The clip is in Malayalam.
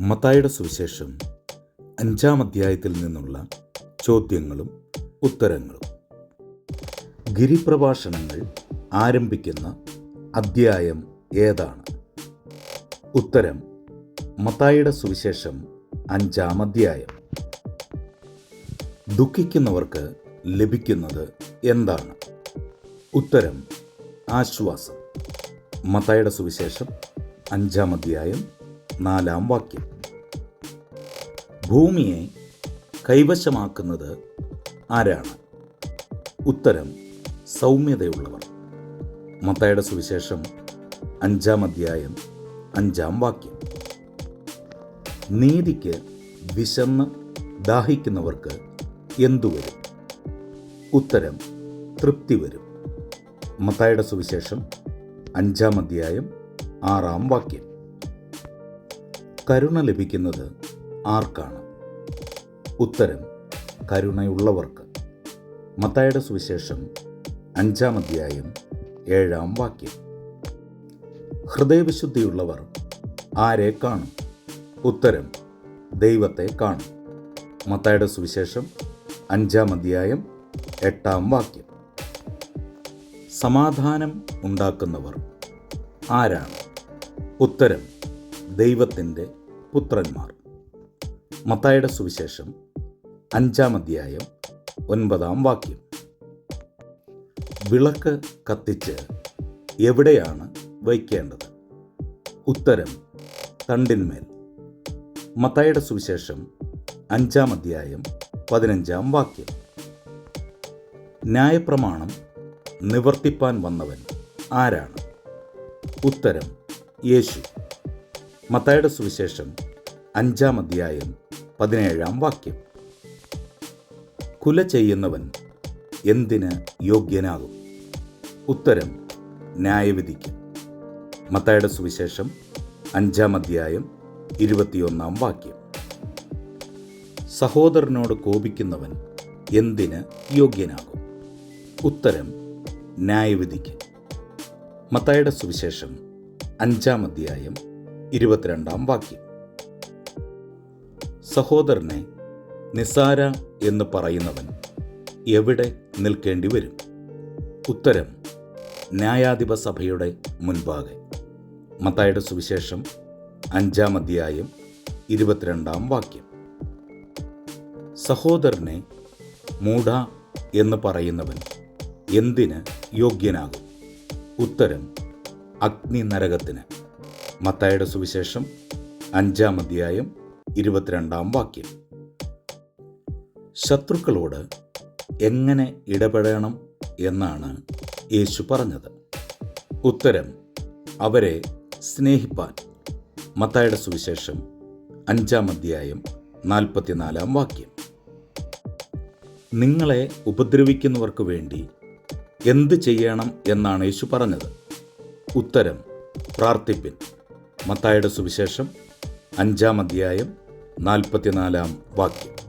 മത്തായുടെ സുവിശേഷം അഞ്ചാം അധ്യായത്തിൽ നിന്നുള്ള ചോദ്യങ്ങളും ഉത്തരങ്ങളും. ഗിരിപ്രഭാഷണങ്ങൾ ആരംഭിക്കുന്ന അധ്യായം ഏതാണ്? ഉത്തരം മത്തായുടെ സുവിശേഷം അഞ്ചാം അധ്യായം. ദുഃഖിക്കുന്നവർക്ക് ലഭിക്കുന്നത് എന്താണ്? ഉത്തരം ആശ്വാസം. മത്തായുടെ സുവിശേഷം അഞ്ചാം അധ്യായം നാലാം വാക്യം. ഭൂമിയെ കൈവശമാക്കുന്നത് ആരാണ്? ഉത്തരം സൗമ്യതയുള്ളവർ. മത്തയുടെ സുവിശേഷം അഞ്ചാം അധ്യായം അഞ്ചാം വാക്യം. നീതിക്ക് വിശന്ന് ദാഹിക്കുന്നവർക്ക് എന്തുവരും ഉത്തരം തൃപ്തി വരും. മത്തായുടെ സുവിശേഷം അഞ്ചാം അധ്യായം ആറാം വാക്യം. കരുണ ലഭിക്കുന്നത് ആർക്കാണ്? ഉത്തരം കരുണയുള്ളവർക്ക്. മത്തായുടെ സുവിശേഷം അഞ്ചാം അധ്യായം ഏഴാം വാക്യം. ഹൃദയവിശുദ്ധിയുള്ളവർ ആരെ കാണും? ഉത്തരം ദൈവത്തെ കാണും. മത്തായുടെ സുവിശേഷം അഞ്ചാം അധ്യായം എട്ടാം വാക്യം. സമാധാനം ഉണ്ടാക്കുന്നവർ ആരാണ്? ഉത്തരം ദൈവത്തിന്റെ പുത്രന്മാർ. മത്തായുടെ സുവിശേഷം അഞ്ചാം അധ്യായം ഒൻപതാം വാക്യം. വിളക്ക് കത്തിച്ച് എവിടെയാണ് വയ്ക്കേണ്ടത്? ഉത്തരം തണ്ടിന്മേൽ. മത്തായുടെ സുവിശേഷം അഞ്ചാം അധ്യായം പതിനഞ്ചാം വാക്യം. ന്യായപ്രമാണം നിവർത്തിപ്പാൻ വന്നവൻ ആരാണ്? ഉത്തരം യേശു. മത്തായുടെ സുവിശേഷം അഞ്ചാം അധ്യായം പതിനേഴാം വാക്യം. കുല ചെയ്യുന്നവൻ എന്തിന് യോഗ്യനാകും? ഉത്തരം ന്യായവിധിക്ക്. മത്തായുടെ സുവിശേഷം അഞ്ചാം അധ്യായം ഇരുപത്തിയൊന്നാം വാക്യം. സഹോദരനോട് കോപിക്കുന്നവൻ എന്തിന് യോഗ്യനാകും? ഉത്തരം ന്യായവിധിക്ക്. മത്തായുടെ സുവിശേഷം അഞ്ചാം അധ്യായം ഇരുപത്തിരണ്ടാം വാക്യം. സഹോദരനെ നിസാര എന്ന് പറയുന്നവൻ എവിടെ നിൽക്കേണ്ടി വരും? ഉത്തരം ന്യായാധിപ സഭയുടെ മുൻപാകെ. മത്തായുടെ സുവിശേഷം അഞ്ചാം അധ്യായം ഇരുപത്തിരണ്ടാം വാക്യം. സഹോദരനെ മൂഢ എന്ന് പറയുന്നവൻ എന്തിന് യോഗ്യനാകും? ഉത്തരം അഗ്നി നരകത്തിന് മത്തായുടെ സുവിശേഷം അഞ്ചാം അധ്യായം ഇരുപത്തിരണ്ടാം വാക്യം. ശത്രുക്കളോട് എങ്ങനെ ഇടപെടണം എന്നാണ് യേശു പറഞ്ഞത്. ഉത്തരം അവരെ സ്നേഹിപ്പാൻ. മത്തായുടെ സുവിശേഷം അഞ്ചാം അധ്യായം നാൽപ്പത്തിനാലാം വാക്യം. നിങ്ങളെ ഉപദ്രവിക്കുന്നവർക്ക് വേണ്ടി എന്ത് ചെയ്യണം എന്നാണ് യേശു പറഞ്ഞത്. ഉത്തരം പ്രാർത്ഥിപ്പിൻ. മത്തായുടെ സുവിശേഷം അഞ്ചാം അധ്യായം നാൽപ്പത്തിനാലാം വാക്യം.